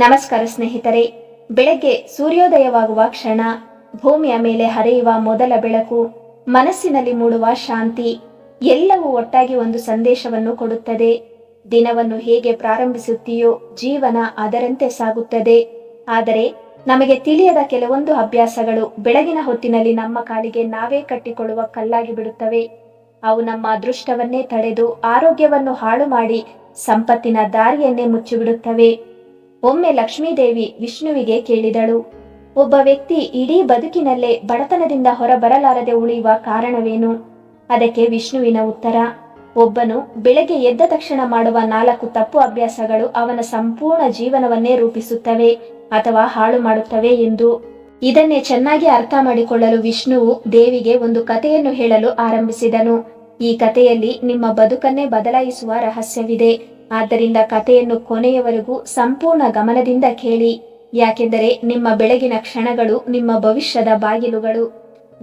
ನಮಸ್ಕಾರ ಸ್ನೇಹಿತರೆ. ಬೆಳಗ್ಗೆ ಸೂರ್ಯೋದಯವಾಗುವ ಕ್ಷಣ ಭೂಮಿಯ ಮೇಲೆ ಹರಿಯುವ ಮೊದಲ ಬೆಳಕು ಮನಸ್ಸಿನಲ್ಲಿ ಮೂಡುವ ಶಾಂತಿ ಎಲ್ಲವೂ ಒಟ್ಟಾಗಿ ಒಂದು ಸಂದೇಶವನ್ನು ಕೊಡುತ್ತದೆ. ದಿನವನ್ನು ಹೇಗೆ ಪ್ರಾರಂಭಿಸುತ್ತೀಯೋ ಜೀವನ ಅದರಂತೆ ಸಾಗುತ್ತದೆ. ಆದರೆ ನಮಗೆ ತಿಳಿಯದ ಕೆಲವೊಂದು ಅಭ್ಯಾಸಗಳು ಬೆಳಗಿನ ಹೊತ್ತಿನಲ್ಲಿ ನಮ್ಮ ಕಾಲಿಗೆ ನಾವೇ ಕಟ್ಟಿಕೊಳ್ಳುವ ಕಲ್ಲಾಗಿ ಬಿಡುತ್ತವೆ. ಅವು ನಮ್ಮ ಅದೃಷ್ಟವನ್ನೇ ತಡೆದು ಆರೋಗ್ಯವನ್ನು ಹಾಳು ಮಾಡಿ ಸಂಪತ್ತಿನ ದಾರಿಯನ್ನೇ ಮುಚ್ಚಿಬಿಡುತ್ತವೆ. ಒಮ್ಮೆ ಲಕ್ಷ್ಮೀದೇವಿ ವಿಷ್ಣುವಿಗೆ ಕೇಳಿದಳು. ಒಬ್ಬ ವ್ಯಕ್ತಿ ಇಡೀ ಬದುಕಿನಲ್ಲೇ ಬಡತನದಿಂದ ಹೊರಬರಲಾರದೆ ಉಳಿಯುವ ಕಾರಣವೇನು? ಅದಕ್ಕೆ ವಿಷ್ಣುವಿನ ಉತ್ತರ, ಒಬ್ಬನು ಬೆಳಗ್ಗೆ ಎದ್ದ ತಕ್ಷಣ ಮಾಡುವ ನಾಲ್ಕು ತಪ್ಪು ಅಭ್ಯಾಸಗಳು ಅವನ ಸಂಪೂರ್ಣ ಜೀವನವನ್ನೇ ರೂಪಿಸುತ್ತವೆ ಅಥವಾ ಹಾಳು ಮಾಡುತ್ತವೆ ಎಂದು. ಇದನ್ನೇ ಚೆನ್ನಾಗಿ ಅರ್ಥ ಮಾಡಿಕೊಳ್ಳಲು ವಿಷ್ಣುವು ದೇವಿಗೆ ಒಂದು ಕಥೆಯನ್ನು ಹೇಳಲು ಆರಂಭಿಸಿದನು. ಈ ಕಥೆಯಲ್ಲಿ ನಿಮ್ಮ ಬದುಕನ್ನೇ ಬದಲಾಯಿಸುವ ರಹಸ್ಯವಿದೆ. ಆದ್ದರಿಂದ ಕಥೆಯನ್ನು ಕೊನೆಯವರೆಗೂ ಸಂಪೂರ್ಣ ಗಮನದಿಂದ ಕೇಳಿ. ಯಾಕೆಂದರೆ ನಿಮ್ಮ ಬೆಳಗಿನ ಕ್ಷಣಗಳು ನಿಮ್ಮ ಭವಿಷ್ಯದ ಬಾಗಿಲುಗಳು.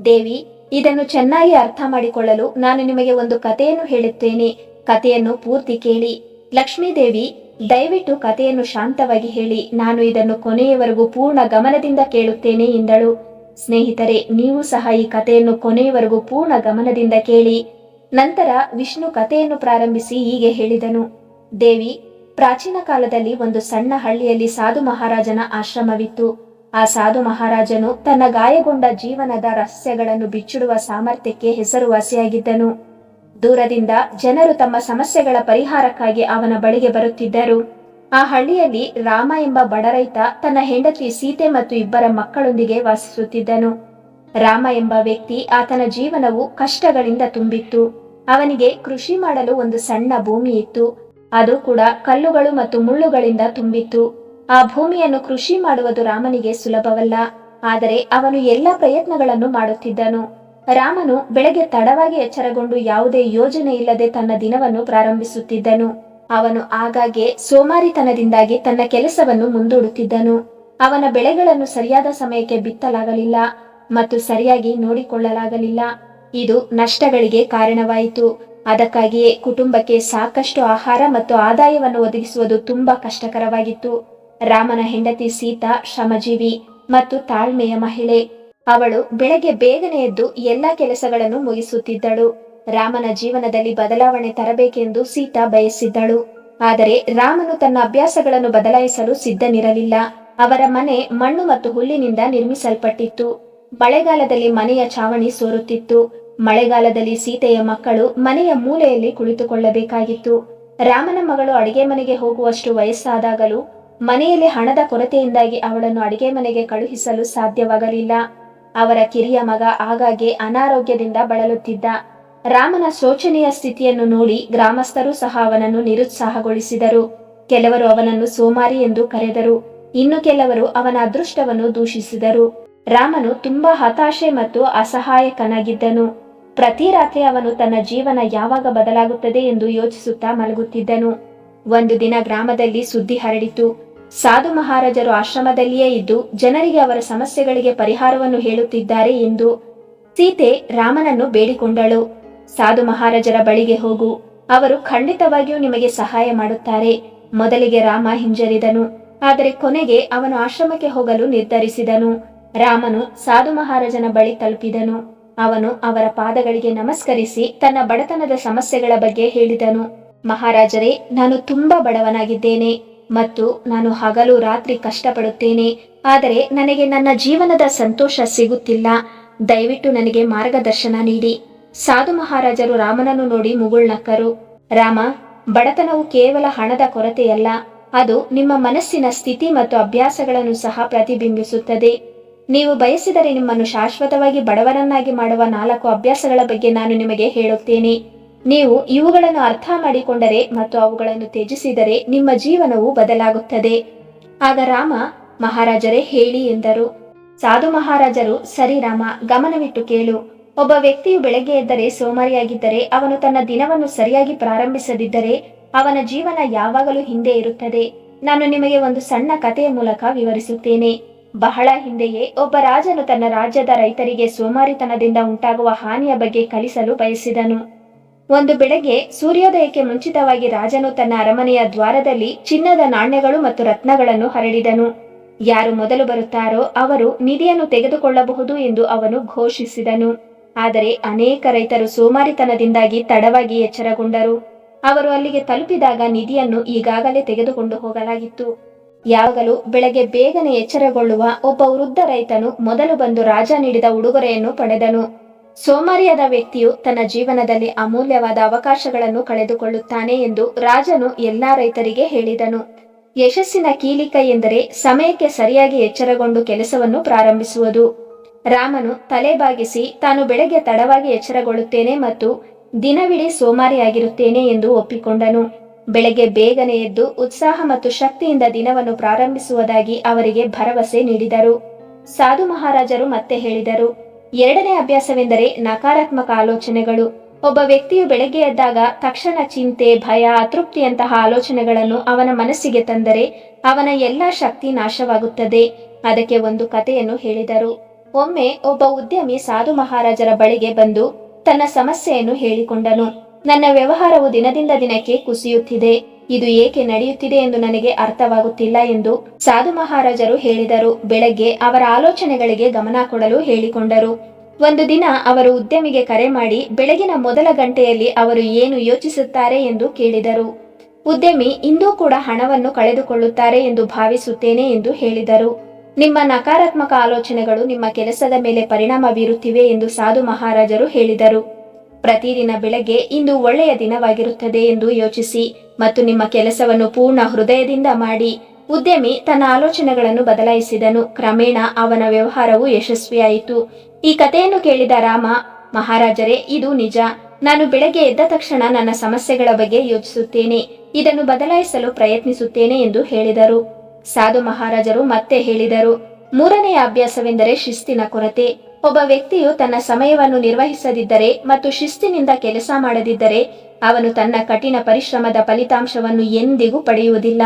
ದೇವಿ, ಇದನ್ನು ಚೆನ್ನಾಗಿ ಅರ್ಥ ಮಾಡಿಕೊಳ್ಳಲು ನಾನು ನಿಮಗೆ ಒಂದು ಕಥೆಯನ್ನು ಹೇಳುತ್ತೇನೆ. ಕಥೆಯನ್ನು ಪೂರ್ತಿ ಕೇಳಿ. ಲಕ್ಷ್ಮೀದೇವಿ, ದಯವಿಟ್ಟು ಕಥೆಯನ್ನು ಶಾಂತವಾಗಿ ಹೇಳಿ. ನಾನು ಇದನ್ನು ಕೊನೆಯವರೆಗೂ ಪೂರ್ಣ ಗಮನದಿಂದ ಕೇಳುತ್ತೇನೆ ಎಂದಳು. ಸ್ನೇಹಿತರೆ, ನೀವು ಸಹ ಈ ಕಥೆಯನ್ನು ಕೊನೆಯವರೆಗೂ ಪೂರ್ಣ ಗಮನದಿಂದ ಕೇಳಿ. ನಂತರ ವಿಷ್ಣು ಕಥೆಯನ್ನು ಪ್ರಾರಂಭಿಸಿ ಹೀಗೆ ಹೇಳಿದನು. ದೇವಿ, ಪ್ರಾಚೀನ ಕಾಲದಲ್ಲಿ ಒಂದು ಸಣ್ಣ ಹಳ್ಳಿಯಲ್ಲಿ ಸಾಧು ಮಹಾರಾಜನ ಆಶ್ರಮವಿತ್ತು. ಆ ಸಾಧು ಮಹಾರಾಜನು ತನ್ನ ಗಾಯಗೊಂಡ ಜೀವನದ ರಹಸ್ಯಗಳನ್ನು ಬಿಚ್ಚಿಡುವ ಸಾಮರ್ಥ್ಯಕ್ಕೆ ಹೆಸರುವಾಸಿಯಾಗಿದ್ದನು. ದೂರದಿಂದ ಜನರು ತಮ್ಮ ಸಮಸ್ಯೆಗಳ ಪರಿಹಾರಕ್ಕಾಗಿ ಅವನ ಬಳಿಗೆ ಬರುತ್ತಿದ್ದರು. ಆ ಹಳ್ಳಿಯಲ್ಲಿ ರಾಮ ಎಂಬ ಬಡರೈತ ತನ್ನ ಹೆಂಡತಿ ಸೀತೆ ಮತ್ತು ಇಬ್ಬರ ಮಕ್ಕಳೊಂದಿಗೆ ವಾಸಿಸುತ್ತಿದ್ದನು. ರಾಮ ಎಂಬ ವ್ಯಕ್ತಿ ಆತನ ಜೀವನವು ಕಷ್ಟಗಳಿಂದ ತುಂಬಿತ್ತು. ಅವನಿಗೆ ಕೃಷಿ ಮಾಡಲು ಒಂದು ಸಣ್ಣ ಭೂಮಿ ಇತ್ತು ಅದು ಕೂಡ ಕಲ್ಲುಗಳು ಮತ್ತು ಮುಳ್ಳುಗಳಿಂದ ತುಂಬಿತ್ತು. ಆ ಭೂಮಿಯನ್ನು ಕೃಷಿ ಮಾಡುವುದು ರಾಮನಿಗೆ ಸುಲಭವಲ್ಲ. ಆದರೆ ಅವನು ಎಲ್ಲ ಪ್ರಯತ್ನಗಳನ್ನು ಮಾಡುತ್ತಿದ್ದನು. ರಾಮನು ಬೆಳಗ್ಗೆ ತಡವಾಗಿ ಎಚ್ಚರಗೊಂಡು ಯಾವುದೇ ಯೋಜನೆ ಇಲ್ಲದೆ ತನ್ನ ದಿನವನ್ನು ಪ್ರಾರಂಭಿಸುತ್ತಿದ್ದನು. ಅವನು ಆಗಾಗ್ಗೆ ಸೋಮಾರಿತನದಿಂದಾಗಿ ತನ್ನ ಕೆಲಸವನ್ನು ಮುಂದೂಡುತ್ತಿದ್ದನು. ಅವನ ಬೆಳೆಗಳನ್ನು ಸರಿಯಾದ ಸಮಯಕ್ಕೆ ಬಿತ್ತಲಾಗಲಿಲ್ಲ ಮತ್ತು ಸರಿಯಾಗಿ ನೋಡಿಕೊಳ್ಳಲಾಗಲಿಲ್ಲ. ಇದು ನಷ್ಟಗಳಿಗೆ ಕಾರಣವಾಯಿತು. ಅದಕ್ಕಾಗಿಯೇ ಕುಟುಂಬಕ್ಕೆ ಸಾಕಷ್ಟು ಆಹಾರ ಮತ್ತು ಆದಾಯವನ್ನು ಒದಗಿಸುವುದು ತುಂಬಾ ಕಷ್ಟಕರವಾಗಿತ್ತು. ರಾಮನ ಹೆಂಡತಿ ಸೀತಾ ಶ್ರಮಜೀವಿ ಮತ್ತು ತಾಳ್ಮೆಯ ಮಹಿಳೆ. ಅವಳು ಬೆಳಗ್ಗೆ ಬೇಗನೆ ಎದ್ದು ಎಲ್ಲಾ ಕೆಲಸಗಳನ್ನು ಮುಗಿಸುತ್ತಿದ್ದಳು. ರಾಮನ ಜೀವನದಲ್ಲಿ ಬದಲಾವಣೆ ತರಬೇಕೆಂದು ಸೀತಾ ಬಯಸಿದ್ದಳು. ಆದರೆ ರಾಮನು ತನ್ನ ಅಭ್ಯಾಸಗಳನ್ನು ಬದಲಾಯಿಸಲು ಸಿದ್ಧನಿರಲಿಲ್ಲ. ಅವರ ಮನೆ ಮಣ್ಣು ಮತ್ತು ಹುಲ್ಲಿನಿಂದ ನಿರ್ಮಿಸಲ್ಪಟ್ಟಿತ್ತು. ಮಳೆಗಾಲದಲ್ಲಿ ಮನೆಯ ಚಾವಣಿ ಸೋರುತ್ತಿತ್ತು. ಮಳೆಗಾಲದಲ್ಲಿ ಸೀತೆಯ ಮಕ್ಕಳು ಮನೆಯ ಮೂಲೆಯಲ್ಲಿ ಕುಳಿತುಕೊಳ್ಳಬೇಕಾಗಿತ್ತು. ರಾಮನ ಮಗಳು ಅಡಿಗೆ ಮನೆಗೆ ಹೋಗುವಷ್ಟು ವಯಸ್ಸಾದಾಗಲೂ ಮನೆಯಲ್ಲಿ ಹಣದ ಕೊರತೆಯಿಂದಾಗಿ ಅವಳನ್ನು ಅಡಿಗೆ ಮನೆಗೆ ಕಳುಹಿಸಲು ಸಾಧ್ಯವಾಗಲಿಲ್ಲ. ಅವರ ಕಿರಿಯ ಮಗ ಆಗಾಗ್ಗೆ ಅನಾರೋಗ್ಯದಿಂದ ಬಳಲುತ್ತಿದ್ದ. ರಾಮನ ಶೋಚನೀಯ ಸ್ಥಿತಿಯನ್ನು ನೋಡಿ ಗ್ರಾಮಸ್ಥರು ಸಹ ಅವನನ್ನು ನಿರುತ್ಸಾಹಗೊಳಿಸಿದರು. ಕೆಲವರು ಅವನನ್ನು ಸೋಮಾರಿ ಎಂದು ಕರೆದರು. ಇನ್ನು ಕೆಲವರು ಅವನ ಅದೃಷ್ಟವನ್ನು ದೂಷಿಸಿದರು. ರಾಮನು ತುಂಬಾ ಹತಾಶೆ ಮತ್ತು ಅಸಹಾಯಕನಾಗಿದ್ದನು. ಪ್ರತಿ ರಾತ್ರಿ ಅವನು ತನ್ನ ಜೀವನ ಯಾವಾಗ ಬದಲಾಗುತ್ತದೆ ಎಂದು ಯೋಚಿಸುತ್ತಾ ಮಲಗುತ್ತಿದ್ದನು. ಒಂದು ದಿನ ಗ್ರಾಮದಲ್ಲಿ ಸುದ್ದಿ ಹರಡಿತು. ಸಾಧು ಮಹಾರಾಜರು ಆಶ್ರಮದಲ್ಲಿಯೇ ಇದ್ದು ಜನರಿಗೆ ಅವರ ಸಮಸ್ಯೆಗಳಿಗೆ ಪರಿಹಾರವನ್ನು ಹೇಳುತ್ತಿದ್ದಾರೆ ಎಂದು ಸೀತೆ ರಾಮನನ್ನು ಬೇಡಿಕೊಂಡಳು. ಸಾಧು ಮಹಾರಾಜರ ಬಳಿಗೆ ಹೋಗು. ಅವರು ಖಂಡಿತವಾಗಿಯೂ ನಿಮಗೆ ಸಹಾಯ ಮಾಡುತ್ತಾರೆ. ಮೊದಲಿಗೆ ರಾಮ ಹಿಂಜರಿದನು. ಆದರೆ ಕೊನೆಗೆ ಅವನು ಆಶ್ರಮಕ್ಕೆ ಹೋಗಲು ನಿರ್ಧರಿಸಿದನು. ರಾಮನು ಸಾಧು ಮಹಾರಾಜನ ಬಳಿ ತಲುಪಿದನು. ಅವನು ಅವರ ಪಾದಗಳಿಗೆ ನಮಸ್ಕರಿಸಿ ತನ್ನ ಬಡತನದ ಸಮಸ್ಯೆಗಳ ಬಗ್ಗೆ ಹೇಳಿದನು. ಮಹಾರಾಜರೇ, ನಾನು ತುಂಬಾ ಬಡವನಾಗಿದ್ದೇನೆ ಮತ್ತು ನಾನು ಹಗಲು ರಾತ್ರಿ ಕಷ್ಟಪಡುತ್ತೇನೆ, ಆದರೆ ನನಗೆ ನನ್ನ ಜೀವನದ ಸಂತೋಷ ಸಿಗುತ್ತಿಲ್ಲ. ದಯವಿಟ್ಟು ನನಗೆ ಮಾರ್ಗದರ್ಶನ ನೀಡಿ. ಸಾಧು ಮಹಾರಾಜರು ರಾಮನನ್ನು ನೋಡಿ ಮುಗುಳ್ನಕ್ಕರು. ರಾಮ, ಬಡತನವು ಕೇವಲ ಹಣದ ಕೊರತೆಯಲ್ಲ, ಅದು ನಿಮ್ಮ ಮನಸ್ಸಿನ ಸ್ಥಿತಿ ಮತ್ತು ಅಭ್ಯಾಸಗಳನ್ನು ಸಹ ಪ್ರತಿಬಿಂಬಿಸುತ್ತದೆ. ನೀವು ಬಯಸಿದರೆ ನಿಮ್ಮನ್ನು ಶಾಶ್ವತವಾಗಿ ಬಡವರನ್ನಾಗಿ ಮಾಡುವ ನಾಲ್ಕು ಅಭ್ಯಾಸಗಳ ಬಗ್ಗೆ ನಾನು ನಿಮಗೆ ಹೇಳುತ್ತೇನೆ. ನೀವು ಇವುಗಳನ್ನು ಅರ್ಥ ಮಾಡಿಕೊಂಡರೆ ಮತ್ತು ಅವುಗಳನ್ನು ತ್ಯಜಿಸಿದರೆ ನಿಮ್ಮ ಜೀವನವು ಬದಲಾಗುತ್ತದೆ. ಆಗ ರಾಮ ಮಹಾರಾಜರೇ ಹೇಳಿ ಎಂದರು. ಸಾಧು ಮಹಾರಾಜರು, ಸರಿ ರಾಮ, ಗಮನವಿಟ್ಟು ಕೇಳು. ಒಬ್ಬ ವ್ಯಕ್ತಿಯು ಬೆಳಗ್ಗೆ ಎದ್ದರೆ ಸೋಮಾರಿಯಾಗಿದ್ದರೆ ಅವನು ತನ್ನ ದಿನವನ್ನು ಸರಿಯಾಗಿ ಪ್ರಾರಂಭಿಸದಿದ್ದರೆ ಅವನ ಜೀವನ ಯಾವಾಗಲೂ ಹಿಂದೆ ಇರುತ್ತದೆ. ನಾನು ನಿಮಗೆ ಒಂದು ಸಣ್ಣ ಕಥೆಯ ಮೂಲಕ ವಿವರಿಸುತ್ತೇನೆ. ಬಹಳ ಹಿಂದೆಯೇ ಒಬ್ಬ ರಾಜನು ತನ್ನ ರಾಜ್ಯದ ರೈತರಿಗೆ ಸೋಮಾರಿತನದಿಂದ ಉಂಟಾಗುವ ಹಾನಿಯ ಬಗ್ಗೆ ಕಲಿಸಲು ಬಯಸಿದನು. ಒಂದು ಬೆಳಗ್ಗೆ ಸೂರ್ಯೋದಯಕ್ಕೆ ಮುಂಚಿತವಾಗಿ ರಾಜನು ತನ್ನ ಅರಮನೆಯ ದ್ವಾರದಲ್ಲಿ ಚಿನ್ನದ ನಾಣ್ಯಗಳು ಮತ್ತು ರತ್ನಗಳನ್ನು ಹರಡಿದನು. ಯಾರು ಮೊದಲು ಬರುತ್ತಾರೋ ಅವರು ನಿಧಿಯನ್ನು ತೆಗೆದುಕೊಳ್ಳಬಹುದು ಎಂದು ಅವನು ಘೋಷಿಸಿದನು. ಆದರೆ ಅನೇಕ ರೈತರು ಸೋಮಾರಿತನದಿಂದಾಗಿ ತಡವಾಗಿ ಎಚ್ಚರಗೊಂಡರು. ಅವರು ಅಲ್ಲಿಗೆ ತಲುಪಿದಾಗ ನಿಧಿಯನ್ನು ಈಗಾಗಲೇ ತೆಗೆದುಕೊಂಡು ಹೋಗಲಾಗಿತ್ತು. ಯಾವಾಗಲೂ ಬೆಳಗ್ಗೆ ಬೇಗನೆ ಎಚ್ಚರಗೊಳ್ಳುವ ಒಬ್ಬ ವೃದ್ಧ ರೈತನು ಮೊದಲು ಬಂದು ರಾಜ ನೀಡಿದ ಉಡುಗೊರೆಯನ್ನು ಪಡೆದನು. ಸೋಮಾರಿಯಾದ ವ್ಯಕ್ತಿಯು ತನ್ನ ಜೀವನದಲ್ಲಿ ಅಮೂಲ್ಯವಾದ ಅವಕಾಶಗಳನ್ನು ಕಳೆದುಕೊಳ್ಳುತ್ತಾನೆ ಎಂದು ರಾಜನು ಎಲ್ಲಾ ರೈತರಿಗೆ ಹೇಳಿದನು. ಯಶಸ್ಸಿನ ಕೀಲಿಕ ಎಂದರೆ ಸಮಯಕ್ಕೆ ಸರಿಯಾಗಿ ಎಚ್ಚರಗೊಂಡು ಕೆಲಸವನ್ನು ಪ್ರಾರಂಭಿಸುವುದು. ರಾಮನು ತಲೆ ಬಾಗಿಸಿ, ತಾನು ಬೆಳಗ್ಗೆ ತಡವಾಗಿ ಎಚ್ಚರಗೊಳ್ಳುತ್ತೇನೆ ಮತ್ತು ದಿನವಿಡೀ ಸೋಮಾರಿಯಾಗಿರುತ್ತೇನೆ ಎಂದು ಒಪ್ಪಿಕೊಂಡನು. ಬೆಳಗ್ಗೆ ಬೇಗನೆ ಎದ್ದು ಉತ್ಸಾಹ ಮತ್ತು ಶಕ್ತಿಯಿಂದ ದಿನವನ್ನು ಪ್ರಾರಂಭಿಸುವುದಾಗಿ ಅವರಿಗೆ ಭರವಸೆ ನೀಡಿದರು. ಸಾಧು ಮಹಾರಾಜರು ಮತ್ತೆ ಹೇಳಿದರು, ಎರಡನೇ ಅಭ್ಯಾಸವೆಂದರೆ ನಕಾರಾತ್ಮಕ ಆಲೋಚನೆಗಳು. ಒಬ್ಬ ವ್ಯಕ್ತಿಯು ಬೆಳಗ್ಗೆ ಎದ್ದಾಗ ತಕ್ಷಣ ಚಿಂತೆ, ಭಯ, ಅತೃಪ್ತಿಯಂತಹ ಆಲೋಚನೆಗಳನ್ನು ಅವನ ಮನಸ್ಸಿಗೆ ತಂದರೆ ಅವನ ಎಲ್ಲಾ ಶಕ್ತಿ ನಾಶವಾಗುತ್ತದೆ. ಅದಕ್ಕೆ ಒಂದು ಕಥೆಯನ್ನು ಹೇಳಿದರು. ಒಮ್ಮೆ ಒಬ್ಬ ಉದ್ಯಮಿ ಸಾಧು ಮಹಾರಾಜರ ಬಳಿಗೆ ಬಂದು ತನ್ನ ಸಮಸ್ಯೆಯನ್ನು ಹೇಳಿಕೊಂಡನು. ನನ್ನ ವ್ಯವಹಾರವು ದಿನದಿಂದ ದಿನಕ್ಕೆ ಕುಸಿಯುತ್ತಿದೆ. ಇದು ಏಕೆ ನಡೆಯುತ್ತಿದೆ ಎಂದು ನನಗೆ ಅರ್ಥವಾಗುತ್ತಿಲ್ಲ ಎಂದು ಸಾಧು ಮಹಾರಾಜರು ಹೇಳಿದರು. ಬೆಳಗ್ಗೆ ಅವರ ಆಲೋಚನೆಗಳಿಗೆ ಗಮನ ಕೊಡಲು ಹೇಳಿಕೊಂಡರು. ಒಂದು ದಿನ ಅವರು ಉದ್ಯಮಿಗೆ ಕರೆ ಮಾಡಿ ಬೆಳಗಿನ ಮೊದಲ ಗಂಟೆಯಲ್ಲಿ ಅವರು ಏನು ಯೋಚಿಸುತ್ತಾರೆ ಎಂದು ಕೇಳಿದರು. ಉದ್ಯಮಿ, ಇಂದೂ ಕೂಡ ಹಣವನ್ನು ಕಳೆದುಕೊಳ್ಳುತ್ತಾರೆ ಎಂದು ಭಾವಿಸುತ್ತೇನೆ ಎಂದು ಹೇಳಿದರು. ನಿಮ್ಮ ನಕಾರಾತ್ಮಕ ಆಲೋಚನೆಗಳು ನಿಮ್ಮ ಕೆಲಸದ ಮೇಲೆ ಪರಿಣಾಮ ಬೀರುತ್ತಿವೆ ಎಂದು ಸಾಧು ಮಹಾರಾಜರು ಹೇಳಿದರು. ಪ್ರತಿದಿನ ಬೆಳಗ್ಗೆ ಇಂದು ಒಳ್ಳೆಯ ದಿನವಾಗಿರುತ್ತದೆ ಎಂದು ಯೋಚಿಸಿ ಮತ್ತು ನಿಮ್ಮ ಕೆಲಸವನ್ನು ಪೂರ್ಣ ಹೃದಯದಿಂದ ಮಾಡಿ. ಉದ್ಯಮಿ ತನ್ನ ಆಲೋಚನೆಗಳನ್ನು ಬದಲಾಯಿಸಿದನು. ಕ್ರಮೇಣ ಅವನ ವ್ಯವಹಾರವು ಯಶಸ್ವಿಯಾಯಿತು. ಈ ಕಥೆಯನ್ನು ಕೇಳಿದ ರಾಮ, ಮಹಾರಾಜರೇ, ಇದು ನಿಜ. ನಾನು ಬೆಳಗ್ಗೆ ಎದ್ದ ತಕ್ಷಣ ನನ್ನ ಸಮಸ್ಯೆಗಳ ಬಗ್ಗೆ ಯೋಚಿಸುತ್ತೇನೆ. ಇದನ್ನು ಬದಲಾಯಿಸಲು ಪ್ರಯತ್ನಿಸುತ್ತೇನೆ ಎಂದು ಹೇಳಿದರು. ಸಾಧು ಮಹಾರಾಜರು ಮತ್ತೆ ಹೇಳಿದರು. ಮೂರನೆಯ ಅಭ್ಯಾಸವೆಂದರೆ ಶಿಸ್ತಿನ ಕೊರತೆ. ಒಬ್ಬ ವ್ಯಕ್ತಿಯು ತನ್ನ ಸಮಯವನ್ನು ನಿರ್ವಹಿಸದಿದ್ದರೆ ಮತ್ತು ಶಿಸ್ತಿನಿಂದ ಕೆಲಸ ಮಾಡದಿದ್ದರೆ ಅವನು ತನ್ನ ಕಠಿಣ ಪರಿಶ್ರಮದ ಫಲಿತಾಂಶವನ್ನು ಎಂದಿಗೂ ಪಡೆಯುವುದಿಲ್ಲ.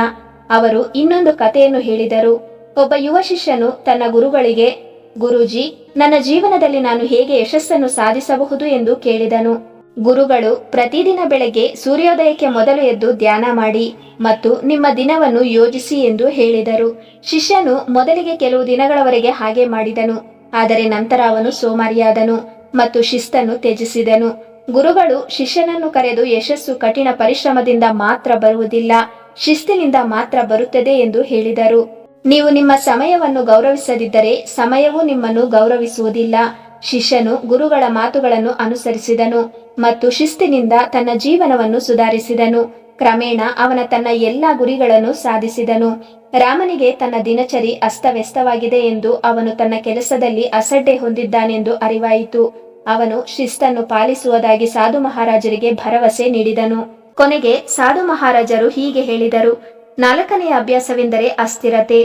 ಅವರು ಇನ್ನೊಂದು ಕಥೆಯನ್ನು ಹೇಳಿದರು. ಒಬ್ಬ ಯುವ ಶಿಷ್ಯನು ತನ್ನ ಗುರುಗಳಿಗೆ, ಗುರೂಜಿ, ನನ್ನ ಜೀವನದಲ್ಲಿ ನಾನು ಹೇಗೆ ಯಶಸ್ಸನ್ನು ಸಾಧಿಸಬಹುದು ಎಂದು ಕೇಳಿದನು. ಗುರುಗಳು, ಪ್ರತಿದಿನ ಬೆಳಗ್ಗೆ ಸೂರ್ಯೋದಯಕ್ಕೆ ಮೊದಲು ಎದ್ದು ಧ್ಯಾನ ಮಾಡಿ ಮತ್ತು ನಿಮ್ಮ ದಿನವನ್ನು ಯೋಜಿಸಿ ಎಂದು ಹೇಳಿದರು. ಶಿಷ್ಯನು ಮೊದಲಿಗೆ ಕೆಲವು ದಿನಗಳವರೆಗೆ ಹಾಗೆ ಮಾಡಿದನು. ಆದರೆ ನಂತರ ಅವನು ಸೋಮಾರಿಯಾದನು ಮತ್ತು ಶಿಸ್ತನ್ನು ತ್ಯಜಿಸಿದನು. ಗುರುಗಳು ಶಿಷ್ಯನನ್ನು ಕರೆದು ಯಶಸ್ಸು ಕಠಿಣ ಪರಿಶ್ರಮದಿಂದ ಮಾತ್ರ ಬರುವುದಿಲ್ಲ, ಶಿಸ್ತಿನಿಂದ ಮಾತ್ರ ಬರುತ್ತದೆ ಎಂದು ಹೇಳಿದರು. ನೀವು ನಿಮ್ಮ ಸಮಯವನ್ನು ಗೌರವಿಸದಿದ್ದರೆ ಸಮಯವು ನಿಮ್ಮನ್ನು ಗೌರವಿಸುವುದಿಲ್ಲ. ಶಿಷ್ಯನು ಗುರುಗಳ ಮಾತುಗಳನ್ನು ಅನುಸರಿಸಿದನು ಮತ್ತು ಶಿಸ್ತಿನಿಂದ ತನ್ನ ಜೀವನವನ್ನು ಸುಧಾರಿಸಿದನು. ಕ್ರಮೇಣ ಅವನ ತನ್ನ ಎಲ್ಲ ಗುರಿಗಳನ್ನು ಸಾಧಿಸಿದನು. ರಾಮನಿಗೆ ತನ್ನ ದಿನಚರಿ ಅಸ್ತವ್ಯಸ್ತವಾಗಿದೆ ಎಂದು ಅವನು ತನ್ನ ಕೆಲಸದಲ್ಲಿ ಅಸಡ್ಡೆ ಹೊಂದಿದ್ದಾನೆಂದು ಅರಿವಾಯಿತು. ಅವನು ಶಿಸ್ತನ್ನು ಪಾಲಿಸುವುದಾಗಿ ಸಾಧು ಮಹಾರಾಜರಿಗೆ ಭರವಸೆ ನೀಡಿದನು. ಕೊನೆಗೆ ಸಾಧು ಮಹಾರಾಜರು ಹೀಗೆ ಹೇಳಿದರು, ನಾಲ್ಕನೆಯ ಅಭ್ಯಾಸವೆಂದರೆ ಅಸ್ಥಿರತೆ.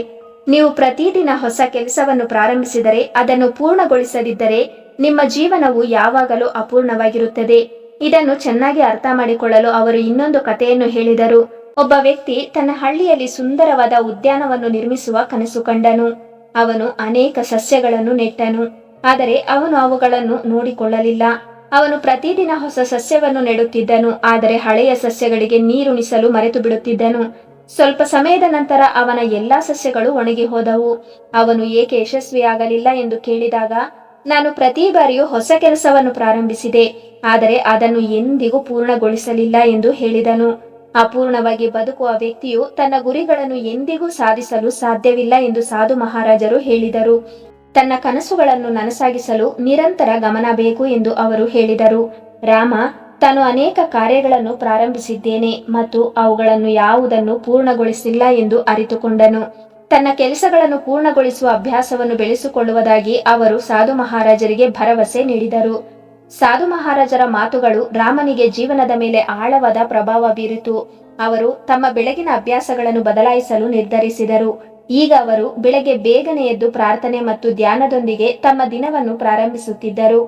ನೀವು ಪ್ರತಿದಿನ ಹೊಸ ಕೆಲಸವನ್ನು ಪ್ರಾರಂಭಿಸಿದರೆ ಅದನ್ನು ಪೂರ್ಣಗೊಳಿಸದಿದ್ದರೆ ನಿಮ್ಮ ಜೀವನವು ಯಾವಾಗಲೂ ಅಪೂರ್ಣವಾಗಿರುತ್ತದೆ. ಇದನ್ನು ಚೆನ್ನಾಗಿ ಅರ್ಥ ಮಾಡಿಕೊಳ್ಳಲು ಅವರು ಇನ್ನೊಂದು ಕಥೆಯನ್ನು ಹೇಳಿದರು. ಒಬ್ಬ ವ್ಯಕ್ತಿ ತನ್ನ ಹಳ್ಳಿಯಲ್ಲಿ ಸುಂದರವಾದ ಉದ್ಯಾನವನ್ನು ನಿರ್ಮಿಸುವ ಕನಸು ಕಂಡನು. ಅವನು ಅನೇಕ ಸಸ್ಯಗಳನ್ನು ನೆಟ್ಟನು. ಆದರೆ ಅವನು ಅವುಗಳನ್ನು ನೋಡಿಕೊಳ್ಳಲಿಲ್ಲ. ಅವನು ಪ್ರತಿದಿನ ಹೊಸ ಸಸ್ಯವನ್ನು ನೆಡುತ್ತಿದ್ದನು. ಆದರೆ ಹಳೆಯ ಸಸ್ಯಗಳಿಗೆ ನೀರುಣಿಸಲು ಮರೆತು ಬಿಡುತ್ತಿದ್ದನು. ಸ್ವಲ್ಪ ಸಮಯದ ನಂತರ ಅವನ ಎಲ್ಲಾ ಸಸ್ಯಗಳು ಒಣಗಿ ಹೋದವು. ಅವನು ಏಕೆ ಯಶಸ್ವಿಯಾಗಲಿಲ್ಲ ಎಂದು ಕೇಳಿದಾಗ ನಾನು ಪ್ರತಿ ಬಾರಿಯೂ ಹೊಸ ಕೆಲಸವನ್ನು ಪ್ರಾರಂಭಿಸಿದೆ, ಆದರೆ ಅದನ್ನು ಎಂದಿಗೂ ಪೂರ್ಣಗೊಳಿಸಲಿಲ್ಲ ಎಂದು ಹೇಳಿದನು. ಅಪೂರ್ಣವಾಗಿ ಬದುಕುವ ವ್ಯಕ್ತಿಯು ತನ್ನ ಗುರಿಗಳನ್ನು ಎಂದಿಗೂ ಸಾಧಿಸಲು ಸಾಧ್ಯವಿಲ್ಲ ಎಂದು ಸಾಧು ಮಹಾರಾಜರು ಹೇಳಿದರು. ತನ್ನ ಕನಸುಗಳನ್ನು ನನಸಾಗಿಸಲು ನಿರಂತರ ಗಮನ ಬೇಕು ಎಂದು ಅವರು ಹೇಳಿದರು. ರಾಮ, ತಾನು ಅನೇಕ ಕಾರ್ಯಗಳನ್ನು ಪ್ರಾರಂಭಿಸಿದ್ದೇನೆ ಮತ್ತು ಅವುಗಳನ್ನು ಯಾವುದನ್ನು ಪೂರ್ಣಗೊಳಿಸಿಲ್ಲ ಎಂದು ಅರಿತುಕೊಂಡನು. ತನ್ನ ಕೆಲಸಗಳನ್ನು ಪೂರ್ಣಗೊಳಿಸುವ ಅಭ್ಯಾಸವನ್ನು ಬೆಳೆಸಿಕೊಳ್ಳುವುದಾಗಿ ಅವರು ಸಾಧು ಮಹಾರಾಜರಿಗೆ ಭರವಸೆ ನೀಡಿದರು. ಸಾಧು ಮಹಾರಾಜರ ಮಾತುಗಳು ರಾಮನಿಗೆ ಜೀವನದ ಮೇಲೆ ಆಳವಾದ ಪ್ರಭಾವ ಬೀರಿತು. ಅವರು ತಮ್ಮ ಬೆಳಗಿನ ಅಭ್ಯಾಸಗಳನ್ನು ಬದಲಾಯಿಸಲು ನಿರ್ಧರಿಸಿದರು. ಈಗ ಅವರು ಬೆಳಗ್ಗೆ ಬೇಗನೆ ಎದ್ದು ಪ್ರಾರ್ಥನೆ ಮತ್ತು ಧ್ಯಾನದೊಂದಿಗೆ ತಮ್ಮ ದಿನವನ್ನು ಪ್ರಾರಂಭಿಸುತ್ತಿದ್ದರು.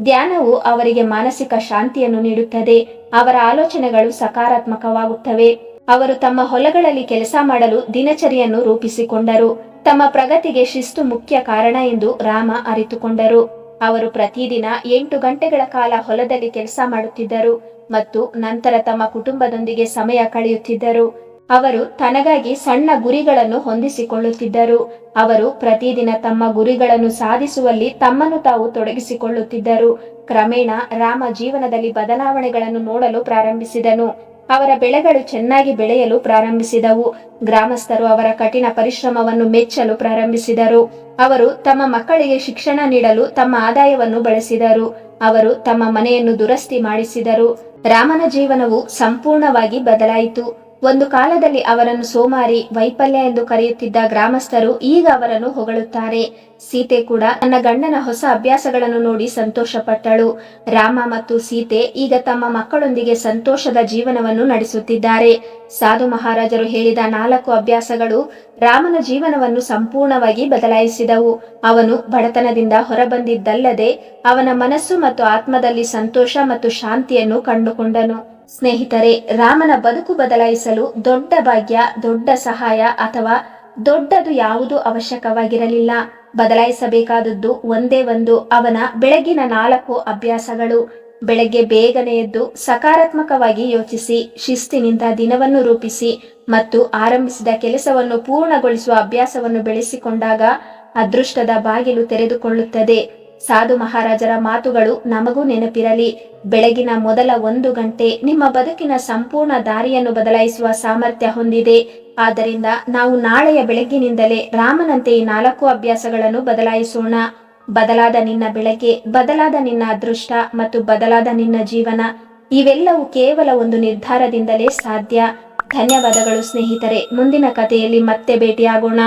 ಧ್ಯಾನವು ಅವರಿಗೆ ಮಾನಸಿಕ ಶಾಂತಿಯನ್ನು ನೀಡುತ್ತದೆ. ಅವರ ಆಲೋಚನೆಗಳು ಸಕಾರಾತ್ಮಕವಾಗುತ್ತವೆ. ಅವರು ತಮ್ಮ ಹೊಲಗಳಲ್ಲಿ ಕೆಲಸ ಮಾಡಲು ದಿನಚರಿಯನ್ನು ರೂಪಿಸಿಕೊಂಡರು. ತಮ್ಮ ಪ್ರಗತಿಗೆ ಶಿಸ್ತು ಮುಖ್ಯ ಕಾರಣ ಎಂದು ರಾಮ ಅರಿತುಕೊಂಡರು. ಅವರು ಪ್ರತಿದಿನ ಎಂಟು ಗಂಟೆಗಳ ಕಾಲ ಹೊಲದಲ್ಲಿ ಕೆಲಸ ಮಾಡುತ್ತಿದ್ದರು ಮತ್ತು ನಂತರ ತಮ್ಮ ಕುಟುಂಬದೊಂದಿಗೆ ಸಮಯ ಕಳೆಯುತ್ತಿದ್ದರು. ಅವರು ತನಗಾಗಿ ಸಣ್ಣ ಗುರಿಗಳನ್ನು ಹೊಂದಿಸಿಕೊಳ್ಳುತ್ತಿದ್ದರು. ಅವರು ಪ್ರತಿದಿನ ತಮ್ಮ ಗುರಿಗಳನ್ನು ಸಾಧಿಸುವಲ್ಲಿ ತಮ್ಮನ್ನು ತಾವು ತೊಡಗಿಸಿಕೊಳ್ಳುತ್ತಿದ್ದರು. ಕ್ರಮೇಣ ರಾಮ ಜೀವನದಲ್ಲಿ ಬದಲಾವಣೆಗಳನ್ನು ನೋಡಲು ಪ್ರಾರಂಭಿಸಿದನು. ಅವರ ಬೆಳೆಗಳು ಚೆನ್ನಾಗಿ ಬೆಳೆಯಲು ಪ್ರಾರಂಭಿಸಿದವು. ಗ್ರಾಮಸ್ಥರು ಅವರ ಕಠಿಣ ಪರಿಶ್ರಮವನ್ನು ಮೆಚ್ಚಲು ಪ್ರಾರಂಭಿಸಿದರು. ಅವರು ತಮ್ಮ ಮಕ್ಕಳಿಗೆ ಶಿಕ್ಷಣ ನೀಡಲು ತಮ್ಮ ಆದಾಯವನ್ನು ಬಳಸಿದರು. ಅವರು ತಮ್ಮ ಮನೆಯನ್ನು ದುರಸ್ತಿ ಮಾಡಿಸಿದರು. ರಾಮನ ಜೀವನವು ಸಂಪೂರ್ಣವಾಗಿ ಬದಲಾಯಿತು. ಒಂದು ಕಾಲದಲ್ಲಿ ಅವರನ್ನು ಸೋಮಾರಿ ವೈಫಲ್ಯ ಎಂದು ಕರೆಯುತ್ತಿದ್ದ ಗ್ರಾಮಸ್ಥರು ಈಗ ಅವರನ್ನು ಹೊಗಳುತ್ತಾರೆ. ಸೀತೆ ಕೂಡ ತನ್ನ ಗಂಡನ ಹೊಸ ಅಭ್ಯಾಸಗಳನ್ನು ನೋಡಿ ಸಂತೋಷಪಟ್ಟಳು. ರಾಮ ಮತ್ತು ಸೀತೆ ಈಗ ತಮ್ಮ ಮಕ್ಕಳೊಂದಿಗೆ ಸಂತೋಷದ ಜೀವನವನ್ನು ನಡೆಸುತ್ತಿದ್ದಾರೆ. ಸಾಧು ಮಹಾರಾಜರು ಹೇಳಿದ ನಾಲ್ಕು ಅಭ್ಯಾಸಗಳು ರಾಮನ ಜೀವನವನ್ನು ಸಂಪೂರ್ಣವಾಗಿ ಬದಲಾಯಿಸಿದವು. ಅವನು ಬಡತನದಿಂದ ಹೊರಬಂದಿದ್ದಲ್ಲದೆ ಅವನ ಮನಸ್ಸು ಮತ್ತು ಆತ್ಮದಲ್ಲಿ ಸಂತೋಷ ಮತ್ತು ಶಾಂತಿಯನ್ನು ಕಂಡುಕೊಂಡನು. ಸ್ನೇಹಿತರೆ, ರಾಮನ ಬದುಕು ಬದಲಾಯಿಸಲು ದೊಡ್ಡ ಭಾಗ್ಯ, ದೊಡ್ಡ ಸಹಾಯ ಅಥವಾ ದೊಡ್ಡದು ಯಾವುದು ಅವಶ್ಯಕವಾಗಿರಲಿಲ್ಲ. ಬದಲಾಯಿಸಬೇಕಾದದ್ದು ಒಂದೇ ಒಂದು, ಅವನ ಬೆಳಗಿನ ನಾಲ್ಕು ಅಭ್ಯಾಸಗಳು. ಬೆಳಗ್ಗೆ ಬೇಗನೆ ಎದ್ದು ಸಕಾರಾತ್ಮಕವಾಗಿ ಯೋಚಿಸಿ, ಶಿಸ್ತಿನಿಂದ ದಿನವನ್ನು ರೂಪಿಸಿ ಮತ್ತು ಆರಂಭಿಸಿದ ಕೆಲಸವನ್ನು ಪೂರ್ಣಗೊಳಿಸುವ ಅಭ್ಯಾಸವನ್ನು ಬೆಳೆಸಿಕೊಂಡಾಗ ಅದೃಷ್ಟದ ಬಾಗಿಲು ತೆರೆದುಕೊಳ್ಳುತ್ತದೆ. ಸಾಧು ಮಹಾರಾಜರ ಮಾತುಗಳು ನಮಗೂ ನೆನಪಿರಲಿ. ಬೆಳಗಿನ ಮೊದಲ ಒಂದು ಗಂಟೆ ನಿಮ್ಮ ಬದುಕಿನ ಸಂಪೂರ್ಣ ದಾರಿಯನ್ನು ಬದಲಾಯಿಸುವ ಸಾಮರ್ಥ್ಯ ಹೊಂದಿದೆ. ಆದ್ದರಿಂದ ನಾವು ನಾಳೆಯ ಬೆಳಗ್ಗಿನಿಂದಲೇ ರಾಮನಂತೆ ಈ ನಾಲ್ಕು ಅಭ್ಯಾಸಗಳನ್ನು ಬದಲಾಯಿಸೋಣ. ಬದಲಾದ ನಿನ್ನ ಬೆಳಗ್ಗೆ ಬದಲಾದ ನಿನ್ನ ಅದೃಷ್ಟ ಮತ್ತು ಬದಲಾದ ನಿನ್ನ ಜೀವನ, ಇವೆಲ್ಲವೂ ಕೇವಲ ಒಂದು ನಿರ್ಧಾರದಿಂದಲೇ ಸಾಧ್ಯ. ಧನ್ಯವಾದಗಳು ಸ್ನೇಹಿತರೆ, ಮುಂದಿನ ಕಥೆಯಲ್ಲಿ ಮತ್ತೆ ಭೇಟಿಯಾಗೋಣ.